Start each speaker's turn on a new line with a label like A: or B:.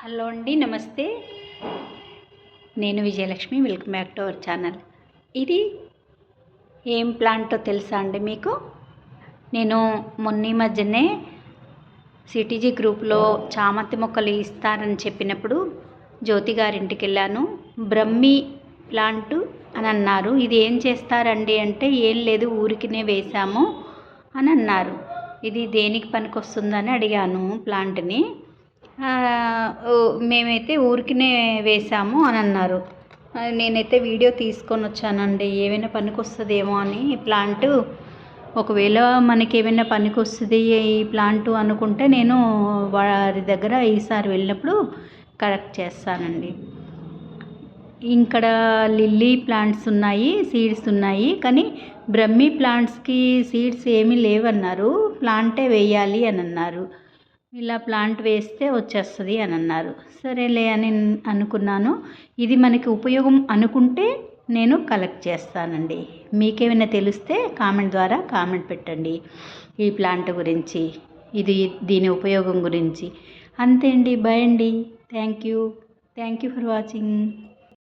A: Hello అండి నమస్తే. నేను Vijayalakshmi welcome back to our channel. ఇది ఏం ప్లాంటో తెలుసా అండి మీకు? నేను మొన్న మధ్యనే సిటీజీ గ్రూప్లో చామంతి మొక్కలు ఇస్తారని చెప్పినప్పుడు జ్యోతి గారింటికి వెళ్ళాను. బ్రహ్మి ప్లాంట్ అని అన్నారు. ఇది ఏం చేస్తారండి అంటే ఏం లేదు ఊరికినే వేశాము అని అన్నారు. ఇది దేనికి పనికొస్తుందని అడిగాను ప్లాంట్ని. మేమైతే ఊరికినే వేసాము అని అన్నారు. నేనైతే వీడియో తీసుకొని వచ్చానండి. ఏమైనా పనికి వస్తుందేమో అని ప్లాంట్. ఒకవేళ మనకి ఏమైనా పనికి వస్తుంది ఈ ప్లాంట్ అనుకుంటే నేను వారి దగ్గర ఈసారి వెళ్ళినప్పుడు కరెక్ట్ చేస్తానండి. ఇక్కడ లిల్లీ ప్లాంట్స్ ఉన్నాయి సీడ్స్ ఉన్నాయి. కానీ బ్రహ్మి ప్లాంట్స్కి సీడ్స్ ఏమీ లేవన్నారు. ప్లాంటే వేయాలి అని అన్నారు. ఇలా ప్లాంట్ వేస్తే వచ్చేస్తుంది అని అన్నారు. సరేలే అని అనుకున్నాను. ఇది మనకి ఉపయోగం అనుకుంటే నేను కలెక్ట్ చేస్తానండి. మీకేమైనా తెలిస్తే కామెంట్ ద్వారా కామెంట్ పెట్టండి ఈ ప్లాంట్ గురించి. ఇది దీని ఉపయోగం గురించి. అంతే అండి. బాయ్ అండి. Thank you. Thank you for watching.